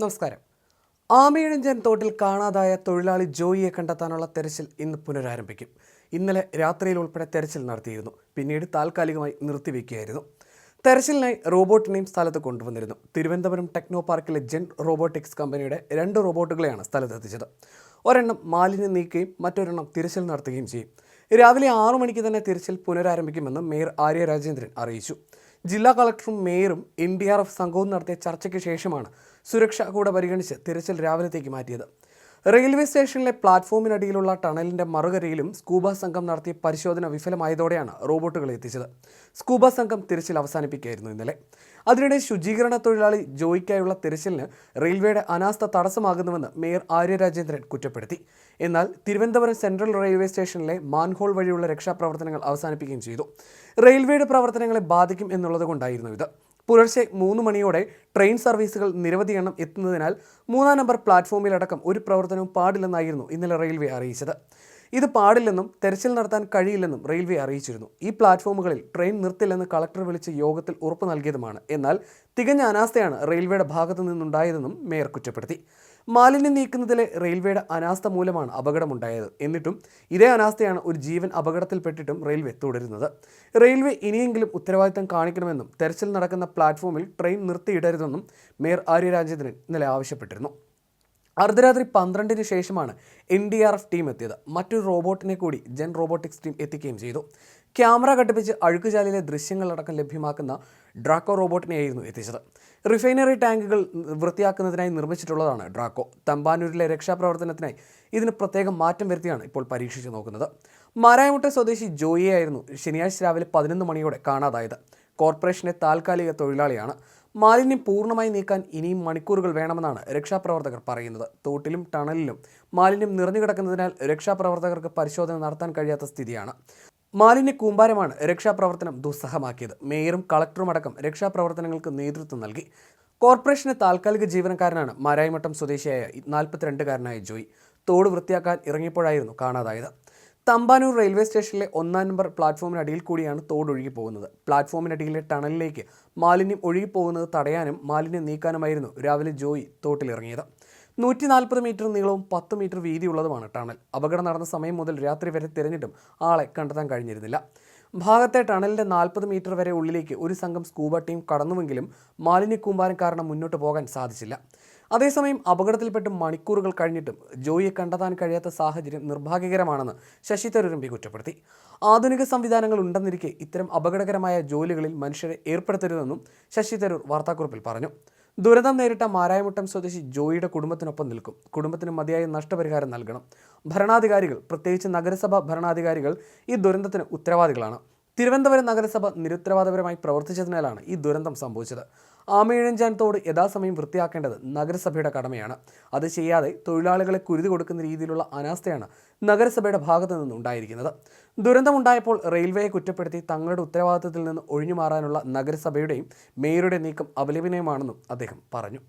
നമസ്കാരം. ആമയിഴഞ്ചൻ തോട്ടിൽ കാണാതായ തൊഴിലാളി ജോയിയെ കണ്ടെത്താനുള്ള തെരച്ചിൽ ഇന്ന് പുനരാരംഭിക്കും. ഇന്നലെ രാത്രിയിൽ ഉൾപ്പെടെ തെരച്ചിൽ നടത്തിയിരുന്നു. പിന്നീട് താൽക്കാലികമായി നിർത്തിവെക്കുകയായിരുന്നു. തെരച്ചിലിനായി റോബോട്ടിനെയും സ്ഥലത്ത് കൊണ്ടുവന്നിരുന്നു. തിരുവനന്തപുരം ടെക്നോ പാർക്കിലെ ജെൻ റോബോട്ടിക്സ് കമ്പനിയുടെ രണ്ട് റോബോട്ടുകളെയാണ് സ്ഥലത്തെത്തിച്ചത്. ഒരെണ്ണം മാലിന്യം നീക്കുകയും മറ്റൊരെണ്ണം തിരച്ചിൽ നടത്തുകയും ചെയ്യും. രാവിലെ ആറു മണിക്ക് തന്നെ തിരച്ചിൽ പുനരാരംഭിക്കുമെന്ന് മേയർ ആര്യ രാജേന്ദ്രൻ അറിയിച്ചു. ജില്ലാ കളക്ടറും മേയറും എൻ ഡി ആർ എഫ് സംഘവും നടത്തിയ ചർച്ചയ്ക്ക് ശേഷമാണ് സുരക്ഷ കൂടെ പരിഗണിച്ച് തിരച്ചിൽ രാവിലത്തേക്ക് മാറ്റിയത്. റെയിൽവേ സ്റ്റേഷനിലെ പ്ലാറ്റ്ഫോമിനടിയിലുള്ള ടണലിന്റെ മറുകരയിലും സ്കൂബ സംഘം നടത്തിയ പരിശോധന വിഫലമായതോടെയാണ് റോബോട്ടുകൾ എത്തിച്ചത്. സ്കൂബ സംഘം തിരച്ചിൽ അവസാനിപ്പിക്കുകയായിരുന്നു ഇന്നലെ. അതിനിടെ ശുചീകരണ തൊഴിലാളി ജോയിക്കായുള്ള തിരച്ചിലിന് റെയിൽവേയുടെ അനാസ്ഥ തടസ്സമാകുന്നുവെന്ന് മേയർ ആര്യ രാജേന്ദ്രൻ കുറ്റപ്പെടുത്തി. എന്നാൽ തിരുവനന്തപുരം സെൻട്രൽ റെയിൽവേ സ്റ്റേഷനിലെ മാൻഹോൾ വഴിയുള്ള രക്ഷാപ്രവർത്തനങ്ങൾ അവസാനിപ്പിക്കുകയും ചെയ്തു. റെയിൽവേയുടെ പ്രവർത്തനങ്ങളെ ബാധിക്കും എന്നുള്ളത് കൊണ്ടായിരുന്നു ഇത്. പുലർച്ചെ മൂന്ന് മണിയോടെ ട്രെയിൻ സർവീസുകൾ നിരവധി എണ്ണം എത്തുന്നതിനാൽ മൂന്നാം നമ്പർ പ്ലാറ്റ്ഫോമിലടക്കം ഒരു പ്രവർത്തനവും പാടില്ലെന്നായിരുന്നു ഇന്നലെ റെയിൽവേ അറിയിച്ചത്. ഇത് പാടില്ലെന്നും തെരച്ചിൽ നടത്താൻ കഴിയില്ലെന്നും റെയിൽവേ അറിയിച്ചിരുന്നു. ഈ പ്ലാറ്റ്ഫോമുകളിൽ ട്രെയിൻ നിർത്തില്ലെന്ന് കളക്ടർ വിളിച്ച് യോഗത്തിൽ ഉറപ്പു നൽകിയതുമാണ്. എന്നാൽ തികഞ്ഞ അനാസ്ഥയാണ് റെയിൽവേയുടെ ഭാഗത്തു നിന്നുണ്ടായതെന്നും മേയർ കുറ്റപ്പെടുത്തി. മാലിന്യം നീക്കുന്നതിലെ റെയിൽവേയുടെ അനാസ്ഥ മൂലമാണ് അപകടമുണ്ടായത്. എന്നിട്ടും ഇതേ അനാസ്ഥയാണ് ഒരു ജീവൻ അപകടത്തിൽപ്പെട്ടിട്ടും റെയിൽവേ തുടരുന്നത്. റെയിൽവേ ഇനിയെങ്കിലും ഉത്തരവാദിത്തം കാണിക്കണമെന്നും തെരച്ചിൽ നടക്കുന്ന പ്ലാറ്റ്ഫോമിൽ ട്രെയിൻ നിർത്തിയിടരുതെന്നും മേയർ ആര്യ രാജേന്ദ്രൻ ഇന്നലെ ആവശ്യപ്പെട്ടിരുന്നു. അർദ്ധരാത്രി പന്ത്രണ്ടിന് ശേഷമാണ് N D R F team എത്തിയത്. മറ്റൊരു റോബോട്ടിനെ കൂടി ജെൻ റോബോട്ടിക്സ് ടീം എത്തിക്കുകയും ചെയ്തു. ക്യാമറ ഘടിപ്പിച്ച് അഴുക്കുചാലിലെ ദൃശ്യങ്ങളടക്കം ലഭ്യമാക്കുന്ന ഡ്രാക്കോ റോബോട്ടിനെയായിരുന്നു എത്തിച്ചത്. റിഫൈനറി ടാങ്കുകൾ വൃത്തിയാക്കുന്നതിനായി നിർമ്മിച്ചിട്ടുള്ളതാണ് ഡ്രാക്കോ. തമ്പാനൂരിലെ രക്ഷാപ്രവർത്തനത്തിനായി ഇതിന് പ്രത്യേകം മാറ്റം വരുത്തിയാണ് ഇപ്പോൾ പരീക്ഷിച്ചു നോക്കുന്നത്. മാരായമുട്ട സ്വദേശി ജോയിയായിരുന്നു ശനിയാഴ്ച രാവിലെ പതിനൊന്ന് മണിയോടെ കാണാതായത്. കോർപ്പറേഷന്റെ താൽക്കാലിക തൊഴിലാളിയാണ്. മാലിന്യം പൂർണമായി നീക്കാൻ ഇനിയും മണിക്കൂറുകൾ വേണമെന്നാണ് രക്ഷാപ്രവർത്തകർ പറയുന്നത്. തോട്ടിലും ടണലിലും മാലിന്യം നിറഞ്ഞു കിടക്കുന്നതിനാൽ രക്ഷാപ്രവർത്തകർക്ക് പരിശോധന നടത്താൻ കഴിയാത്ത സ്ഥിതിയാണ്. മാലിന്യ കൂമ്പാരമാണ് രക്ഷാപ്രവർത്തനം ദുസ്സഹമാക്കിയത്. മേയറും കളക്ടറും അടക്കം രക്ഷാപ്രവർത്തനങ്ങൾക്ക് നേതൃത്വം നൽകി. കോർപ്പറേഷന് താൽക്കാലിക ജീവനക്കാരനാണ് മാരായിമട്ടം സ്വദേശിയായ നാൽപ്പത്തിരണ്ടുകാരനായ ജോയി. തോട് വൃത്തിയാക്കാൻ ഇറങ്ങിയപ്പോഴായിരുന്നു കാണാതായത്. തമ്പാനൂർ റെയിൽവേ സ്റ്റേഷനിലെ ഒന്നാം നമ്പർ പ്ലാറ്റ്ഫോമിനടിയിൽ കൂടിയാണ് തോട് ഒഴുകി പോകുന്നത് പ്ലാറ്റ്ഫോമിനടിയിലെ ടണലിലേക്ക് മാലിന്യം ഒഴുകിപ്പോകുന്നത് തടയാനും മാലിന്യം നീക്കാനുമായിരുന്നു രാവിലെ ജോയി തോട്ടിലിറങ്ങിയത്. നൂറ്റി നാൽപ്പത് മീറ്റർ നീളവും പത്ത് മീറ്റർ വീതിയുള്ളതുമാണ് ടണൽ. അപകടം നടന്ന സമയം മുതൽ രാത്രി വരെ തിരഞ്ഞിട്ടും ആളെ കണ്ടെത്താൻ കഴിഞ്ഞിരുന്നില്ല. ഭാഗത്തെ ടണലിന്റെ നാൽപ്പത് മീറ്റർ വരെ ഉള്ളിലേക്ക് ഒരു സംഘം സ്കൂബ ടീം കടന്നുവെങ്കിലും മാലിന്യ കൂമ്പാരം കാരണം മുന്നോട്ട് പോകാൻ സാധിച്ചില്ല. അതേസമയം അപകടത്തിൽപ്പെട്ട് മണിക്കൂറുകൾ കഴിഞ്ഞിട്ടും ജോയിയെ കണ്ടെത്താൻ കഴിയാത്ത സാഹചര്യം നിർഭാഗ്യകരമാണെന്ന് ശശി തരൂരമ്പി കുറ്റപ്പെടുത്തി. ആധുനിക സംവിധാനങ്ങൾ ഉണ്ടെന്നിരിക്കെ ഇത്തരം അപകടകരമായ ജോലികളിൽ മനുഷ്യരെ ഏർപ്പെടുത്തരുതെന്നും ശശി തരൂർ വാർത്താക്കുറിപ്പിൽ പറഞ്ഞു. ദുരന്തം നേരിട്ട മാരായമുട്ടം സ്വദേശി ജോയിയുടെ കുടുംബത്തിനൊപ്പം നിൽക്കും. കുടുംബത്തിന് മതിയായ നഷ്ടപരിഹാരം നൽകണം. ഭരണാധികാരികൾ പ്രത്യേകിച്ച് നഗരസഭ ഭരണാധികാരികൾ ഈ ദുരന്തത്തിന് ഉത്തരവാദികളാണ്. തിരുവനന്തപുരം നഗരസഭ നിരുത്തരവാദപരമായി പ്രവർത്തിച്ചതിനാലാണ് ഈ ദുരന്തം സംഭവിച്ചത്. ആമയിഴഞ്ചാൻ തോട് യഥാസമയം വൃത്തിയാക്കേണ്ടത് നഗരസഭയുടെ കടമയാണ്. അത് ചെയ്യാതെ തൊഴിലാളികളെ കുരുതി കൊടുക്കുന്ന രീതിയിലുള്ള അനാസ്ഥയാണ് നഗരസഭയുടെ ഭാഗത്തു നിന്നുണ്ടായിരിക്കുന്നത്. ദുരന്തമുണ്ടായപ്പോൾ റെയിൽവേയെ കുറ്റപ്പെടുത്തി തങ്ങളുടെ ഉത്തരവാദിത്തത്തിൽ നിന്ന് ഒഴിഞ്ഞു മാറാനുള്ള നഗരസഭയുടെയും മേയറുടെ നീക്കം അപലപനീയമാണെന്നും അദ്ദേഹം പറഞ്ഞു.